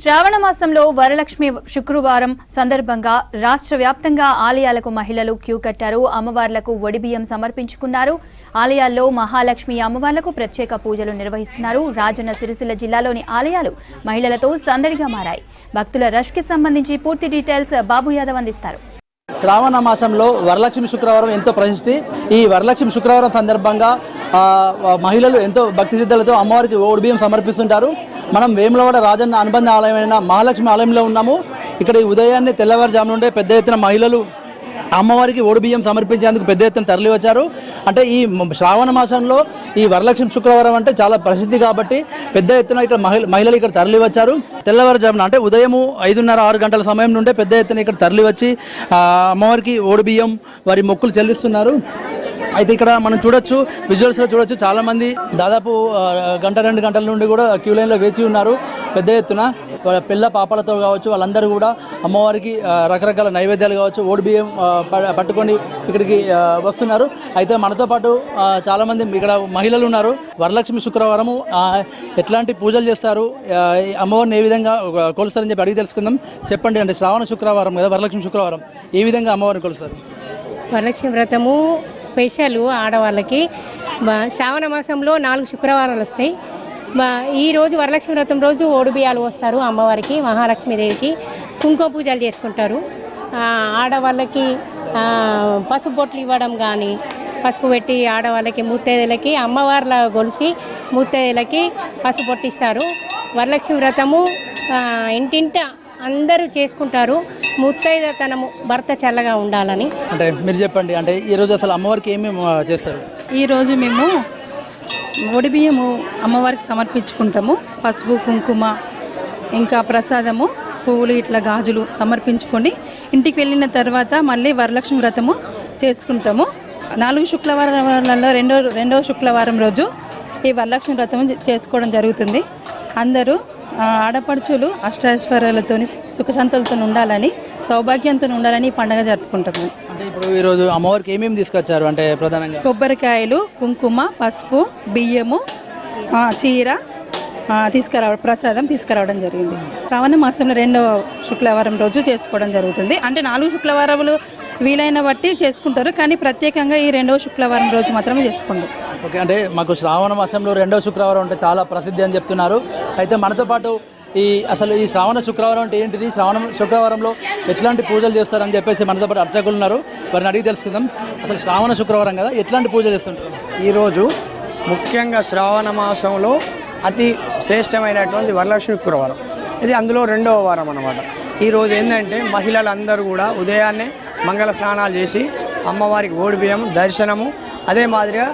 శ్రావణ మాసంలో వరలక్ష్మి శుక్రవారం సందర్భంగా రాష్ట్ర వ్యాప్తంగా ఆలయాలకు మహిళలు క్యూ కట్టారు. అమ్మవార్లకు ఒడిబియ్యం సమర్పించుకున్నారు. ఆలయాల్లో మహాలక్ష్మి అమ్మవార్లకు ప్రత్యేక పూజలు నిర్వహిస్తున్నారు. రాజన్న సిరిసిల్ల జిల్లాలోని ఆలయాలు మహిళలతో సందడిగా మారాయి. భక్తుల రష్కి సంబంధించి పూర్తి డీటెయిల్స్ బాబు యాదవ్ అందిస్తారు. శ్రావణ మాసంలో వరలక్ష్మి శుక్రవారం ఎంతో ప్రశస్తి. ఈ వరలక్ష్మి శుక్రవారం సందర్భంగా మహిళలు ఎంతో భక్తి సిద్ధులతో అమ్మవారికి ఓడి బియ్యం సమర్పిస్తుంటారు. మనం వేములవాడ రాజన్న అనుబంధ ఆలయమైన మహాలక్ష్మి ఆలయంలో ఉన్నాము. ఇక్కడ ఈ ఉదయాన్నే తెల్లవారుజాము నుండే పెద్ద ఎత్తున మహిళలు అమ్మవారికి ఓడి బియ్యం సమర్పించేందుకు పెద్ద ఎత్తున తరలి వచ్చారు అంటే ఈ శ్రావణ మాసంలో ఈ వరలక్ష్మి శుక్రవారం అంటే చాలా ప్రసిద్ధి కాబట్టి పెద్ద ఎత్తున ఇక్కడ మహిళ మహిళలు ఇక్కడ తరలి వచ్చారు తెల్లవారుజామున అంటే ఉదయము ఐదున్నర ఆరు గంటల సమయం నుండే పెద్ద ఎత్తున ఇక్కడ తరలి వచ్చి అమ్మవారికి ఓడి బియ్యం వారి మొక్కులు చెల్లిస్తున్నారు. అయితే ఇక్కడ మనం చూడొచ్చు విజువల్స్లో చూడొచ్చు. చాలా మంది దాదాపు గంట రెండు గంటల నుండి కూడా క్యూ లైన్లో వేచి ఉన్నారు. పెద్ద ఎత్తున వాళ్ళ పిల్ల పాపలతో కావచ్చు వాళ్ళందరూ కూడా అమ్మవారికి రకరకాల నైవేద్యాలు కావచ్చు ఓడి బియ్యం ప- పట్టుకొని ఇక్కడికి వస్తున్నారు. అయితే మనతో పాటు చాలామంది ఇక్కడ మహిళలు ఉన్నారు. వరలక్ష్మి శుక్రవారము ఎట్లాంటి పూజలు చేస్తారు అమ్మవారిని ఏ విధంగా కొలుస్తారని చెప్పి అడిగి తెలుసుకుందాం. చెప్పండి అంటే శ్రావణ శుక్రవారం కదా వరలక్ష్మి శుక్రవారం. ఏ విధంగా అమ్మవారిని కొలుస్తారు? వరలక్ష్మి వ్రతము స్పెషల్ ఆడవాళ్ళకి. శ్రావణ మాసంలో నాలుగు శుక్రవారాలు వస్తాయి. ఈ రోజు వరలక్ష్మి వ్రతం రోజు ఓడిబియాలు వస్తారు అమ్మవారికి మహాలక్ష్మీదేవికి. కుంకుమ పూజలు చేసుకుంటారు. ఆడవాళ్ళకి పసుపు బొట్లు ఇవ్వడం కానీ పసుపు పెట్టి ఆడవాళ్ళకి ముత్తైదులకి అమ్మవార్ల గొలిసి ముత్తైదులకి పసుపు పొట్టిస్తారు వరలక్ష్మి వ్రతము ఇంటింట అందరూ చేసుకుంటారు. ముత్తైదతనము భర్త చల్లగా ఉండాలని. అంటే మీరు చెప్పండి అంటే ఈ రోజు అసలు అమ్మవారికి ఏమేమి చేస్తారు? ఈరోజు మేము బియ్యము అమ్మవారికి సమర్పించుకుంటాము. పసుపు కుంకుమ ఇంకా ప్రసాదము పువ్వులు ఇట్లా గాజులు సమర్పించుకొని ఇంటికి వెళ్ళిన తర్వాత మళ్ళీ వరలక్ష్మి వ్రతము చేసుకుంటాము. నాలుగు శుక్రవారాలలో రెండో రెండవ శుక్రవారం రోజు ఈ వరలక్ష్మి వ్రతం చేసుకోవడం జరుగుతుంది. అందరూ ఆడపడుచులు అష్టాశ్వర్యాలతో సుఖశాంతులతో ఉండాలని సౌభాగ్యంతో ఉండాలని ఈ పండుగ జరుపుకుంటాము. అంటే ఇప్పుడు ఈరోజు అమ్మవారికి ఏమేమి తీసుకొచ్చారు? అంటే ప్రధానంగా? కొబ్బరికాయలు కుంకుమ పసుపు బియ్యము చీర తీసుకురావడం ప్రసాదం తీసుకురావడం జరిగింది. శ్రావణ మాసంలో రెండవ శుక్రవారం రోజు చేసుకోవడం జరుగుతుంది. అంటే నాలుగు శుక్రవారాలు వీలైన బట్టి చేసుకుంటారు. కానీ ప్రత్యేకంగా ఈ రెండవ శుక్రవారం రోజు మాత్రమే చేసుకుంటారు ఓకే అంటే మాకు శ్రావణ మాసంలో రెండో శుక్రవారం అంటే చాలా ప్రసిద్ధి అని చెప్తున్నారు. అయితే మనతో పాటు ఈ అసలు ఈ శ్రావణ శుక్రవారం అంటే ఏంటిది? శ్రావణ శుక్రవారంలో ఎట్లాంటి పూజలు చేస్తారని చెప్పేసి మనతో పాటు అర్చకులు ఉన్నారు. వారిని అడిగి తెలుసుకుందాం. అసలు శ్రావణ శుక్రవారం కదా ఎట్లాంటి పూజ చేస్తుంటారు? ఈరోజు ముఖ్యంగా శ్రావణ మాసంలో అతి శ్రేష్టమైనటువంటి వరలక్ష్మి శుక్రవారం. ఇది అందులో రెండవ వారం అన్నమాట. ఈరోజు ఏంటంటే మహిళలందరూ కూడా ఉదయాన్నే మంగళ స్నానాలు చేసి అమ్మవారికి ఓడి బియ్యం దర్శనము అదే మాదిరిగా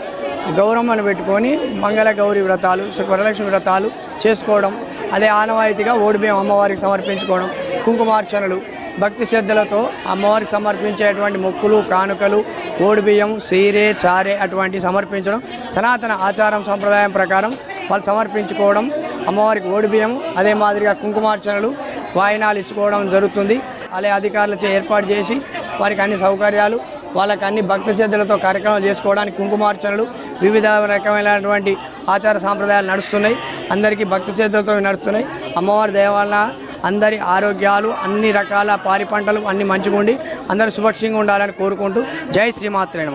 గౌరమ్మను పెట్టుకొని మంగళ గౌరి వ్రతాలు వరలక్ష్మి వ్రతాలు చేసుకోవడం అదే ఆనవాయితీగా ఓడి బియ్యం అమ్మవారికి సమర్పించుకోవడం కుంకుమార్చనలు భక్తి శ్రద్ధలతో అమ్మవారికి సమర్పించేటువంటి మొక్కులు కానుకలు ఓడిబియ్యం సీరే చారే అటువంటి సమర్పించడం సనాతన ఆచారం సంప్రదాయం ప్రకారం వాళ్ళు సమర్పించుకోవడం అమ్మవారికి ఓడిబియ్యం అదే మాదిరిగా కుంకుమార్చనలు వాయినాలు ఇచ్చుకోవడం జరుగుతుంది. అలాగే అధికారులచే ఏర్పాటు చేసి వారికి అన్ని సౌకర్యాలు వాళ్ళకి అన్ని భక్తి శ్రద్ధలతో కార్యక్రమాలు చేసుకోవడానికి కుంకుమార్చనలు వివిధ రకమైనటువంటి ఆచార సాంప్రదాయాలు నడుస్తున్నాయి. అందరికీ భక్తి శ్రద్ధలతో నడుస్తున్నాయి. అమ్మవారి దేవాలయ అందరి ఆరోగ్యాలు అన్ని రకాల పారి పంటలు అన్ని మంచిగా ఉండి అందరూ సుభక్షంగా ఉండాలని కోరుకుంటూ జై శ్రీమాత్రే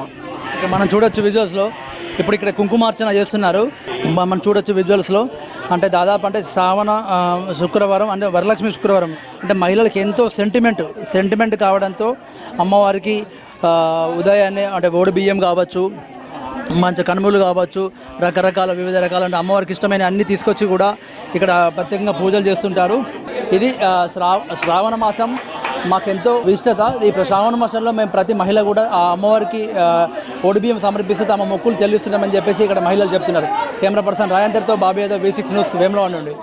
మనం చూడొచ్చు విజువల్స్లో ఇప్పుడు ఇక్కడ కుంకుమార్చన చేస్తున్నారు. మనం చూడొచ్చు విజువల్స్లో అంటే దాదాపు అంటే శ్రావణ శుక్రవారం అంటే వరలక్ష్మి శుక్రవారం. అంటే మహిళలకు ఎంతో సెంటిమెంట్ సెంటిమెంట్ కావడంతో అమ్మవారికి ఉదయాన్నే అంటే ఓడి బియ్యం కావచ్చు మంచి కనుమలు కావచ్చు రకరకాల వివిధ రకాల అంటే అమ్మవారికి ఇష్టమైన అన్ని తీసుకొచ్చి కూడా ఇక్కడ ప్రత్యేకంగా పూజలు చేస్తుంటారు. ఇది శ్రావ శ్రా శ్రావణ మాసం. మాకెంతో విశిష్టత. ఈ శ్రావణ మాసంలో మేము ప్రతి మహిళ కూడా ఆ అమ్మవారికి ఒడిబియ్యం సమర్పిస్తూ తమ మొక్కులు చెల్లిస్తున్నామని చెప్పేసి ఇక్కడ మహిళలు చెప్తున్నారు. Camera person రాయంతర్తో Babu Yadav V six news వేమలో ఉండండి